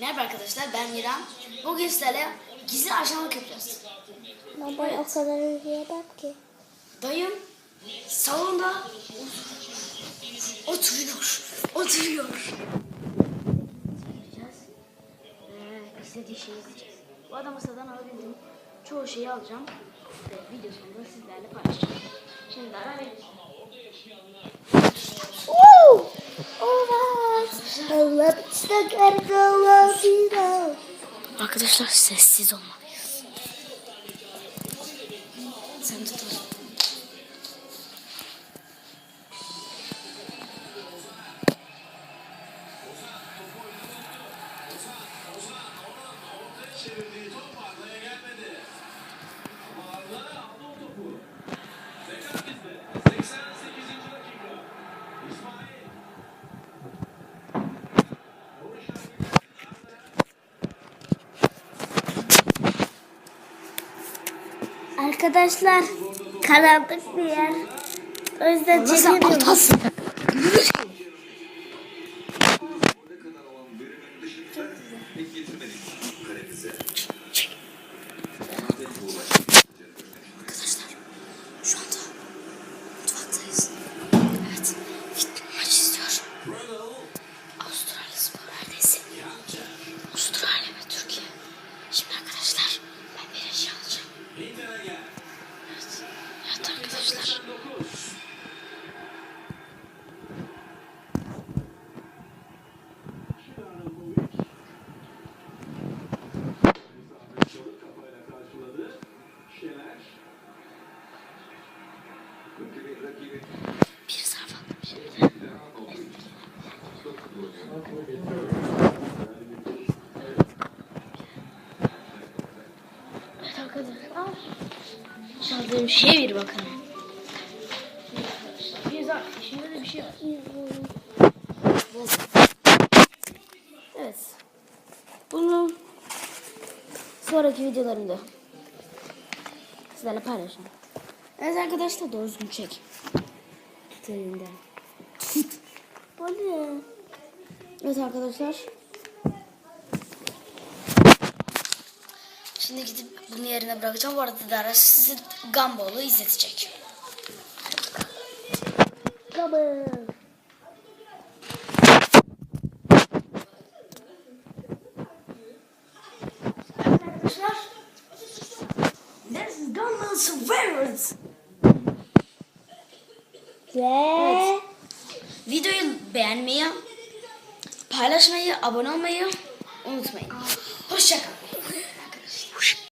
Merhaba arkadaşlar ben Miran. Bugün sizlerle gizli ajanlık yapacağız. Baba o kadar uyuyamam ki. Dayım salonda oturuyor. Oturuyor. Ee, istediği şeyi izleyeceğiz. Bu adamı masadan alabildim. Çoğu şeyi alacağım. Ve video sonunda sizlerle paylaşacağım. Şimdi ara verin. Arkadaşlar sessiz olmalıyız. Sen tut o zaman. Arkadaşlar karanlık bir yer. O yüzden çekemiyorum. atasın? Arkadaşlar şu anda mutfaktayız. Evet. Fit maç istiyor. Avustralya spor neredeyse. Avustralya ve Türkiye. Şimdi arkadaşlar ben bir eşya alacağım. Evet. Evet arkadaşlar. Bir zarf aldım şimdi. Evet arkadaşlar. Çaldığım şey bir bakın. Şey. Evet. Bunu sonraki videolarımda sizlerle paylaşacağım. Evet arkadaşlar doğru düzgün çek. Tut. Bu ne? Evet arkadaşlar. Şimdi gidip bunu yerine bırakacağım. Bu arada Dara sizi Gumball'u izletecek. Kabı. Arkadaşlar. This is Gumball Survivors. Ve Videoyu beğenmeyi, paylaşmayı, abone olmayı unutmayın. Hoşçakalın.